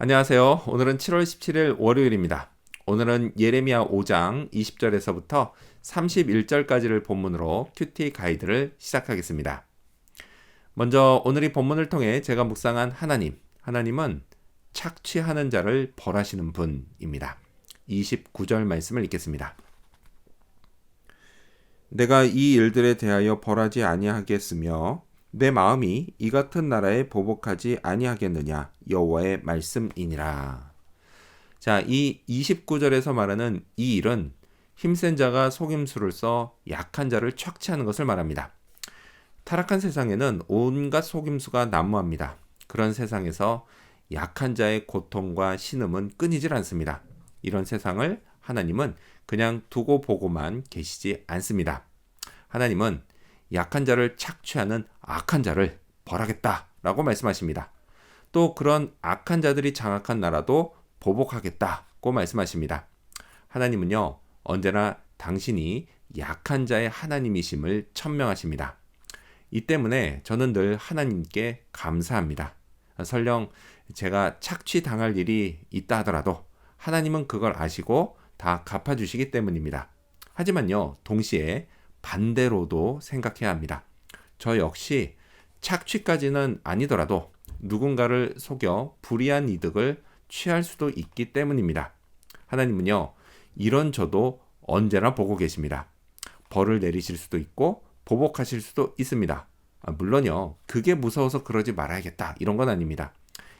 안녕하세요. 오늘은 7월 17일 월요일입니다. 오늘은 예레미야 5장 20절에서부터 31절까지를 본문으로 큐티 가이드를 시작하겠습니다. 먼저 오늘 이 본문을 통해 제가 묵상한 하나님, 하나님은 착취하는 자를 벌하시는 분입니다. 29절 말씀을 읽겠습니다. 내가 이 일들에 대하여 벌하지 아니하겠으며 내 마음이 이 같은 나라에 보복하지 아니하겠느냐 여호와의 말씀이니라. 자, 이 29절에서 말하는 이 일은 힘센 자가 속임수를 써 약한 자를 착취하는 것을 말합니다. 타락한 세상에는 온갖 속임수가 난무합니다. 그런 세상에서 약한 자의 고통과 신음은 끊이질 않습니다. 이런 세상을 하나님은 그냥 두고 보고만 계시지 않습니다. 하나님은 약한 자를 착취하는 악한 자를 벌하겠다라고 말씀하십니다. 또 그런 악한 자들이 장악한 나라도 보복하겠다고 말씀하십니다. 하나님은요, 언제나 당신이 약한 자의 하나님이심을 천명하십니다. 이 때문에 저는 늘 하나님께 감사합니다. 설령 제가 착취당할 일이 있다 하더라도 하나님은 그걸 아시고 다 갚아주시기 때문입니다. 하지만요, 동시에 반대로도 생각해야 합니다. 저 역시 착취까지는 아니더라도 누군가를 속여 불이한 이득을 취할 수도 있기 때문입니다. 하나님은요, 이런 저도 언제나 보고 계십니다. 벌을 내리실 수도 있고 보복하실 수도 있습니다. 아, 물론요, 그게 무서워서 그러지 말아야겠다. 이런 건 아닙니다.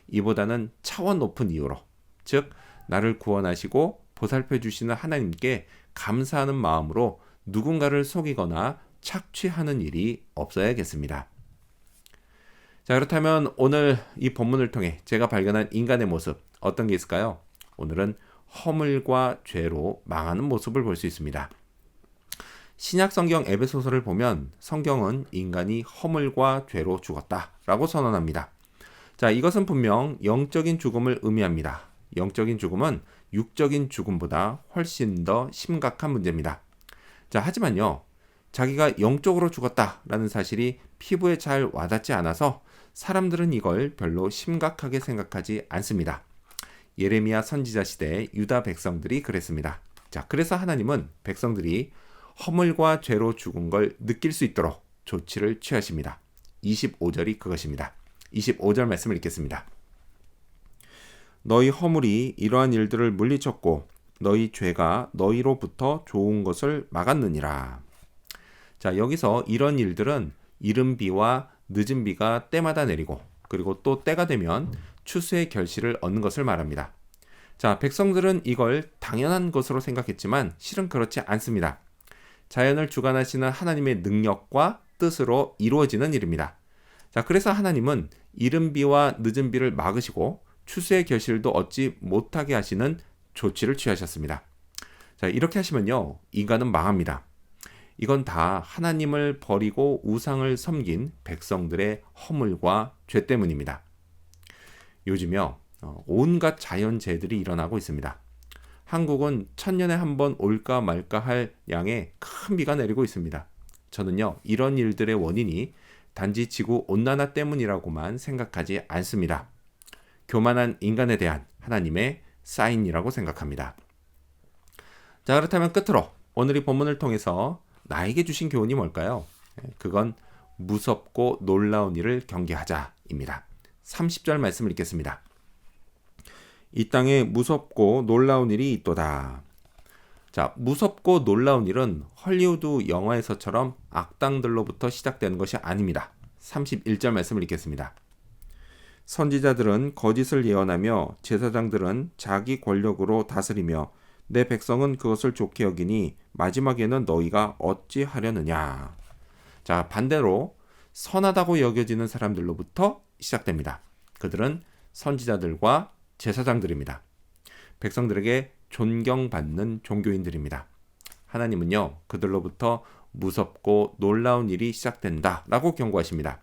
이보다는 차원 높은 이유로, 즉, 나를 구원하시고 보살펴 주시는 하나님께 감사하는 마음으로 누군가를 속이거나 착취하는 일이 없어야겠습니다. 자, 그렇다면 오늘 이 본문을 통해 제가 발견한 인간의 모습 어떤 게 있을까요? 오늘은 허물과 죄로 망하는 모습을 볼 수 있습니다. 신약 성경 에베소서를 보면 성경은 인간이 허물과 죄로 죽었다라고 선언합니다. 자, 이것은 분명 영적인 죽음을 의미합니다. 영적인 죽음은 육적인 죽음보다 훨씬 더 심각한 문제입니다. 자, 하지만요. 자기가 영적으로 죽었다라는 사실이 피부에 잘 와닿지 않아서 사람들은 이걸 별로 심각하게 생각하지 않습니다. 예레미야 선지자 시대 유다 백성들이 그랬습니다. 자, 그래서 하나님은 백성들이 허물과 죄로 죽은 걸 느낄 수 있도록 조치를 취하십니다. 25절이 그것입니다. 25절 말씀을 읽겠습니다. 너희 허물이 이러한 일들을 물리쳤고 너희 죄가 너희로부터 좋은 것을 막았느니라. 자, 여기서 이런 일들은 이른 비와 늦은 비가 때마다 내리고 그리고 또 때가 되면 추수의 결실을 얻는 것을 말합니다. 자, 백성들은 이걸 당연한 것으로 생각했지만 실은 그렇지 않습니다. 자연을 주관하시는 하나님의 능력과 뜻으로 이루어지는 일입니다. 자, 그래서 하나님은 이른 비와 늦은 비를 막으시고 추수의 결실도 얻지 못하게 하시는 조치를 취하셨습니다. 자, 이렇게 하시면요. 인간은 망합니다. 이건 다 하나님을 버리고 우상을 섬긴 백성들의 허물과 죄 때문입니다. 요즘요. 어, 온갖 자연재해들이 일어나고 있습니다. 한국은 천년에 한 번 올까 말까 할 양의 큰 비가 내리고 있습니다. 저는요, 이런 일들의 원인이 단지 지구 온난화 때문이라고만 생각하지 않습니다. 교만한 인간에 대한 하나님의 사인이라고 생각합니다. 자, 그렇다면 끝으로 오늘 이 본문을 통해서 나에게 주신 교훈이 뭘까요? 예, 그건 무섭고 놀라운 일을 경계하자입니다. 30절 말씀을 읽겠습니다. 이 땅에 무섭고 놀라운 일이 있도다. 자, 무섭고 놀라운 일은 헐리우드 영화에서처럼 악당들로부터 시작되는 것이 아닙니다. 31절 말씀을 읽겠습니다. 선지자들은 거짓을 예언하며 제사장들은 자기 권력으로 다스리며 내 백성은 그것을 좋게 여기니 마지막에는 너희가 어찌 하려느냐. 자, 반대로 선하다고 여겨지는 사람들로부터 시작됩니다. 그들은 선지자들과 제사장들입니다. 백성들에게 존경받는 종교인들입니다. 하나님은요, 그들로부터 무섭고 놀라운 일이 시작된다 라고 경고하십니다.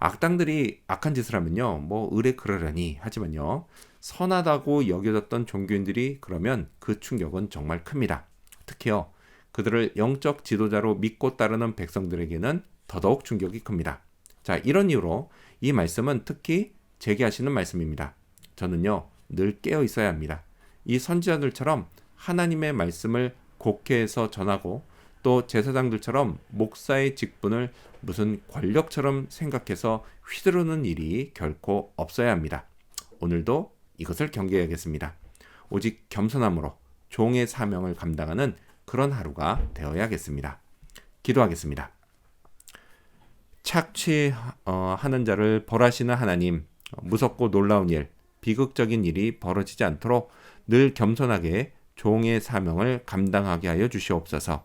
악당들이 악한 짓을 하면요, 뭐 의뢰 그러려니 하지만요, 선하다고 여겨졌던 종교인들이 그러면 그 충격은 정말 큽니다. 특히요, 그들을 영적 지도자로 믿고 따르는 백성들에게는 더더욱 충격이 큽니다. 자, 이런 이유로 이 말씀은 특히 제기하시는 말씀입니다. 저는요, 늘 깨어 있어야 합니다. 이 선지자들처럼 하나님의 말씀을 곡해해서 전하고 또 제사장들처럼 목사의 직분을 무슨 권력처럼 생각해서 휘두르는 일이 결코 없어야 합니다. 오늘도 이것을 경계해야겠습니다. 오직 겸손함으로 종의 사명을 감당하는 그런 하루가 되어야겠습니다. 기도하겠습니다. 착취하는 자를 벌하시는 하나님, 무섭고 놀라운 일, 비극적인 일이 벌어지지 않도록 늘 겸손하게 종의 사명을 감당하게 하여 주시옵소서